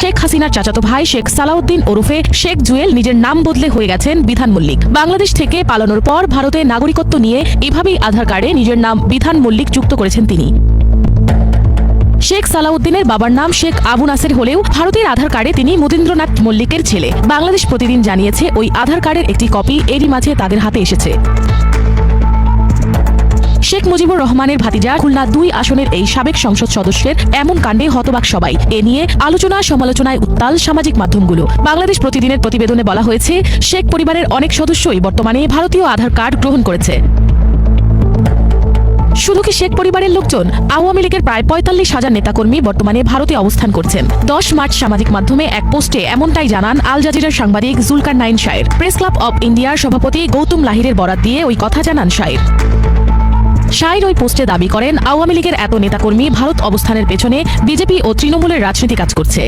শেখ হাসিনার চাচাতো ভাই শেখ সালাউদ্দিন ওরফে শেখ জুয়েল নিজের নাম বদলে হয়ে গেছেন বিধান মল্লিক। বাংলাদেশ থেকে পালানোর পর ভারতে নাগরিকত্ব নিয়ে এভাবেই আধার কার্ডে নিজের নাম বিধান মল্লিক যুক্ত করেছেন তিনি। শেখ সালাউদ্দিনের বাবার নাম শেখ আবু নাসের হলেও ভারতের আধার কার্ডে তিনি মতীন্দ্রনাথ মল্লিকের ছেলে। বাংলাদেশ প্রতিদিন জানিয়েছে, ওই আধার কার্ডের একটি কপি এরই মাঝে তাদের হাতে এসেছে। শেখ মুজিবুর রহমানের ভাতিজা খুলনা দুই আসনের এই সাবেক সংসদ সদস্যের এমন কাণ্ডে হতবাক সবাই। এ নিয়ে আলোচনা সমালোচনায় উত্তাল সামাজিক মাধ্যমগুলো। বাংলাদেশ প্রতিদিনের প্রতিবেদনে বলা হয়েছে, শেখ পরিবারের অনেক সদস্যই বর্তমানে ভারতীয় আধার কার্ড গ্রহণ করেছে। শুধু কি শেখ পরিবারের লোকজন, আওয়ামী লীগের প্রায় পঁয়তাল্লিশ হাজার নেতাকর্মী বর্তমানে ভারতে অবস্থান করছেন। দশ মার্চ সামাজিক মাধ্যমে এক পোস্টে এমনটাই জানান আল জাজিরার সাংবাদিক Zulkarnain Saer. Press club of ইন্ডিয়ার সভাপতি গৌতম লাহিরের বরাত দিয়ে ওই কথা জানান শায়ের। শাইর ওই পোস্টে দাবি করেন, আওয়ামী লীগের এত নেতাকর্মী ভারত অবস্থানের পেছনে বিজেপি ও তৃণমূলের রাজনীতি কাজ করছে।